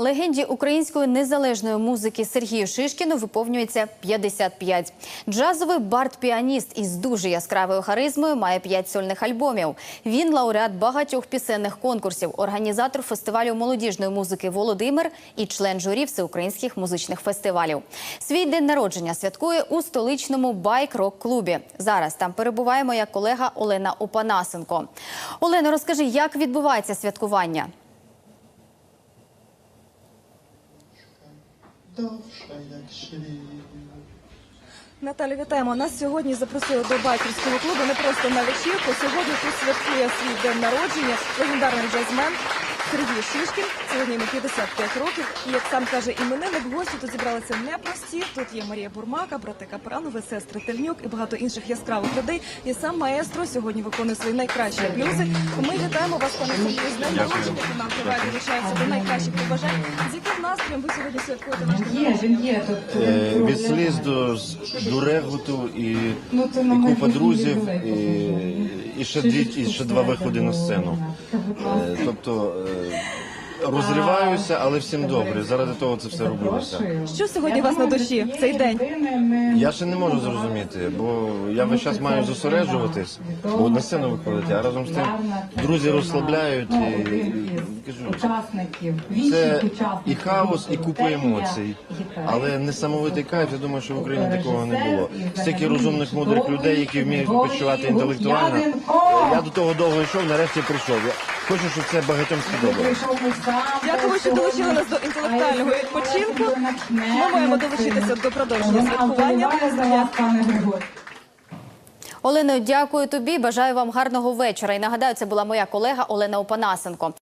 Легенді української незалежної музики Сергію Шишкіну виповнюється 55. Джазовий бард-піаніст із дуже яскравою харизмою має п'ять сольних альбомів. Він лауреат багатьох пісенних конкурсів, організатор фестивалю молодіжної музики Володимир і член журі всеукраїнських музичних фестивалів. Свій день народження святкує у столичному байк-рок-клубі. Зараз там перебуває моя колега Олена Опанасенко. Олено, розкажи, як відбувається святкування? Наталя, вітаємо. Нас сьогодні запросили до байкерського клубу не просто на вечірку. Сьогодні тут святкує свій день народження легендарний джазмен Сергій Шишкін. Сьогодні йому 55 років. І як сам каже іменинник, гості тут зібралися непрості. Тут є Марія Бурмака, брати Капранови, сестри Тельнюк і багато інших яскравих людей. І сам маестро сьогодні виконує свої найкращі блюзи. Ми вітаємо вас, пане Сергію, з днем народження. І нам триває долучається до найкращих побажань. З яким настроєм ви сьогодні святкуєте ваш день Є, він є тут. Е, Від сліз до, до реготу і, Ну, це на і купа друзів, і, і, ще дві, і ще два виходи на сцену. Е, Тобто е, розриваюся, але всім добре. Заради того це все робилося. Що сьогодні у вас на душі в цей день? Я ще не можу зрозуміти, бо я весь час маю зосереджуватись, бо на сцену виходити, а разом з тим друзі розслабляють і, і кажу, учасників. Це і хаос, і купа емоцій, але несамовитий кайф. Я думаю, що в Україні такого не було. Стільки розумних мудрих людей, які вміють відпочивати інтелектуально. Я до того довго йшов, нарешті прийшов. Я хочу, щоб це багатьом сподобалось. Дякую, що долучили нас до інтелектуального відпочинку. Ми маємо долучитися до продовження святкування. Олено, дякую тобі. Бажаю вам гарного вечора. І нагадаю, це була моя колега Олена Опанасенко.